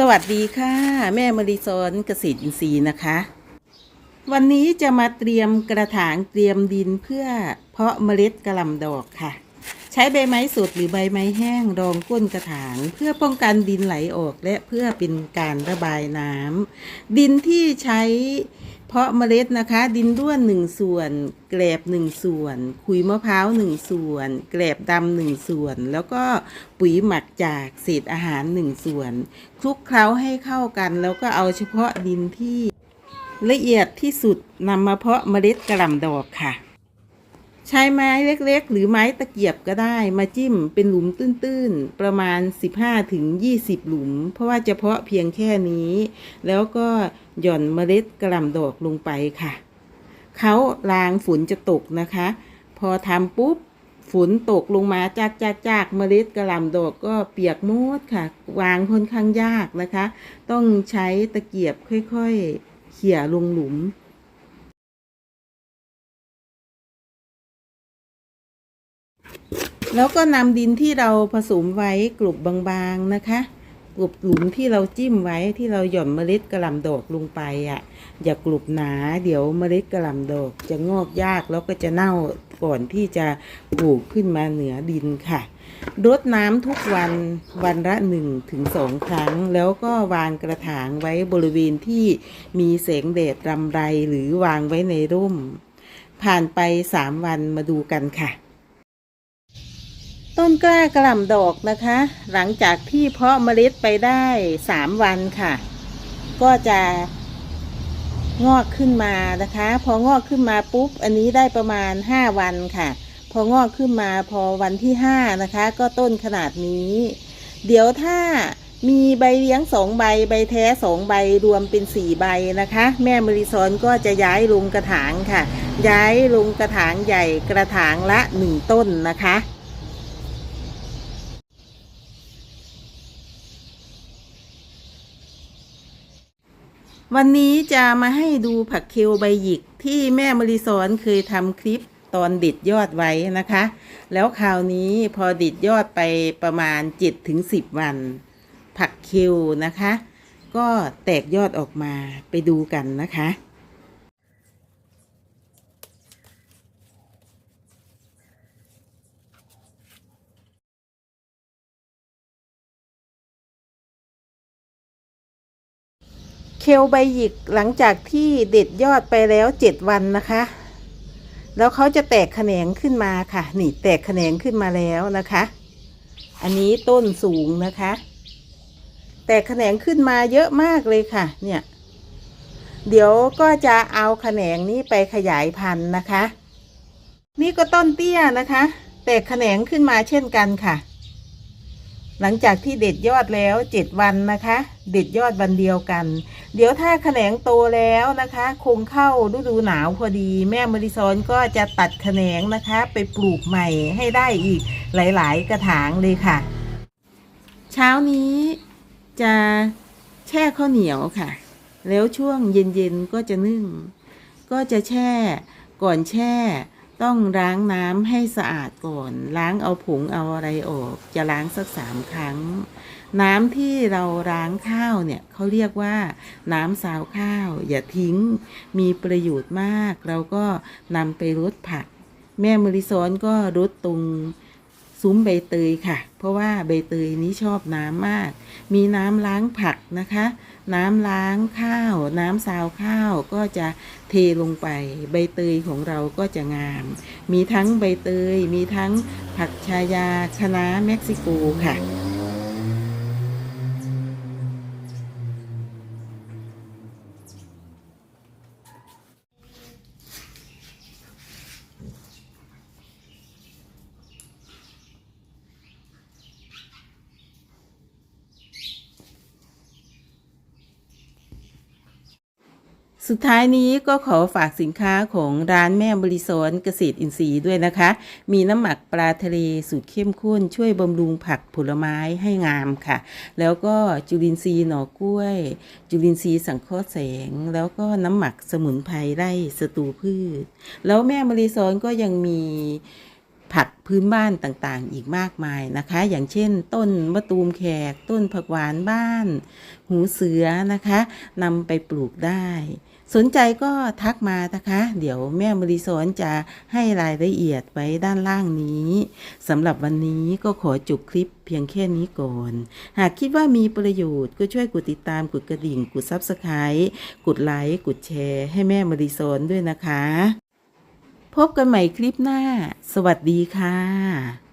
สวัสดีค่ะ แม่มริซอนเกษตรอินทรีย์นะคะ วันนี้จะมาเตรียมกระถางเตรียมดินเพื่อเพาะเมล็ดกระหล่ำดอกค่ะ ใช้ใบไม้สดหรือใบไม้แห้งรองก้นกระถาง เพื่อป้องกันดินไหลออกและเพื่อเป็นการระบายน้ำดินที่ใช้ เพาะเมล็ดนะคะ ดินด้วนหนึ่งส่วน แกลบหนึ่งส่วน ขุยมะพร้าวหนึ่งส่วน แกลบดำหนึ่งส่วน แล้วก็ปุ๋ยหมักจากเศษอาหารหนึ่งส่วนคลุกเคล้าให้เข้ากัน แล้วก็เอาเฉพาะดินที่ละเอียดที่สุดนำมาเพาะเมล็ดกระหล่ำดอกค่ะ ใช้ไม้เล็กๆ หรือไม้ตะเกียบก็ได้ มาจิ้มเป็นหลุมตื้นๆ ประมาณ 15-20 หลุม เพราะว่าเฉพาะเพียงแค่นี้ แล้วก็หย่อนเมล็ดกระหล่ำดอกลงไปค่ะ เขาลางฝนจะตกนะคะ พอทำปุ๊บฝนตกลงมาจากจากจากเมล็ดกระหล่ำดอกก็เปียกมดค่ะ วางค่อนข้างยากนะคะ ต้องใช้ตะเกียบค่อยๆ เขี่ยลงหลุม แล้วก็นำดินที่เราผสมไว้กลุบบางๆนะคะกลุบหลุมที่เราจิ้มไว้ที่เราหย่อนเมล็ดกระหล่ำดอกลงไปอะ อย่ากลุบหนา เดี๋ยวเมล็ดกระหล่ำดอกจะงอกยากแล้วก็จะเน่าก่อนที่จะปลูกขึ้นมาเหนือดินค่ะรดน้ำทุกวันวันละหนึ่งถึงสองครั้ง แล้วก็วางกระถางไว้บริเวณที่มีแสงแดดรำไรหรือวางไว้ในร่ม ผ่านไปสามวันมาดูกันค่ะ ต้นกล้ากระหล่ำดอกนะคะ หลังจากที่เพาะเมล็ดไปได้สามวันค่ะ ก็จะงอกขึ้นมานะคะ พองอกขึ้นมาปุ๊บ อันนี้ได้ประมาณห้าวันค่ะ พองอกขึ้นมาพอวันที่ห้านะคะ ก็ต้นขนาดนี้ เดี๋ยวถ้ามีใบเลี้ยงสองใบ ใบแท้สองใบรวมเป็นสี่ใบนะคะ แม่มริซอนก็จะย้ายลงกระถางค่ะ ย้ายลงกระถางใหญ่กระถางละหนึ่งต้นนะคะ วันนี้จะมาให้ดูผักเคลใบหยิกที่แม่มริสอนเคยทำคลิปตอนดิดยอดไว้นะคะ แล้วคราวนี้พอดิดยอดไปประมาณ 7-10 วัน ผักเคลนะคะ ก็แตกยอดออกมาไปดูกันนะคะ เคลใบหยิกหลังจากที่เด็ดยอดไปแล้วเจ็ดวันนะคะ แล้วเขาจะแตกแขนงขึ้นมาค่ะ นี่แตกแขนงขึ้นมาแล้วนะคะ อันนี้ต้นสูงนะคะ แตกแขนงขึ้นมาเยอะมากเลยค่ะ เนี่ย เดี๋ยวก็จะเอาแขนงนี้ไปขยายพันธุ์นะคะ นี่ก็ต้นเตี้ยนะคะ แตกแขนงขึ้นมาเช่นกันค่ะ หลังจากที่เด็ดยอดแล้วเจ็ดวันนะคะ เด็ดยอดวันเดียวกัน เดี๋ยวถ้าแขนงโตแล้วนะคะ คงเข้าฤดูหนาวพอดี แม่มริซอนก็จะตัดแขนงนะคะ ไปปลูกใหม่ให้ได้อีกหลาย ๆ กระถางเลยค่ะ เช้านี้จะแช่ข้าวเหนียวค่ะ แล้วช่วงเย็น ๆ ก็จะนึ่ง ก็จะแช่ก่อนแช่ ต้องล้างน้ำให้สะอาดก่อน ล้างเอาผงเอาอะไรออก จะล้างสักสามครั้ง น้ำที่เราล้างข้าวเนี่ยเขาเรียกว่าน้ำซาวข้าว อย่าทิ้ง มีประโยชน์มาก เราก็นำไปรดผัก แม่มริซอนก็รดตรง ซุ้มใบเตยค่ะ เพราะว่าใบเตยนี้ชอบน้ำมาก มีน้ำล้างผักนะคะ น้ำล้างข้าว น้ำซาวข้าวก็จะเทลงไป ใบเตยของเราก็จะงาม มีทั้งใบเตย มีทั้งผักชายาคะน้าเม็กซิโกค่ะ สุดท้ายนี้ก็ขอฝากสินค้าของร้านแม่บริสอนเกษตรอินทรีย์ด้วยนะคะ มีน้ำหมักปลาทะเลสูตรเข้มข้น ช่วยบำรุงผักผลไม้ให้งามค่ะ แล้วก็จุลินทรีย์หน่อกล้วย จุลินทรีย์สังเคราะห์แสง แล้วก็น้ำหมักสมุนไพรไร่สตูพืช แล้วแม่บริสอนก็ยังมีผักพื้นบ้านต่างๆ อีกมากมายนะคะ อย่างเช่น ต้นมะตูมแขก ต้นผักหวานบ้าน หูเสือนะคะนำไปปลูกได้ สนใจก็ทักมานะคะ เดี๋ยวแม่มริสอนจะให้รายละเอียดไว้ด้านล่างนี้สำหรับวันนี้ก็ขอจบคลิปเพียงแค่นี้ก่อน หากคิดว่ามีประโยชน์ก็ช่วยกดติดตามกดกระดิ่ง กดซับสไครต์กดไลค์กดแชร์ ให้แม่มริสอนด้วยนะคะ พบกันใหม่คลิปหน้า สวัสดีค่ะ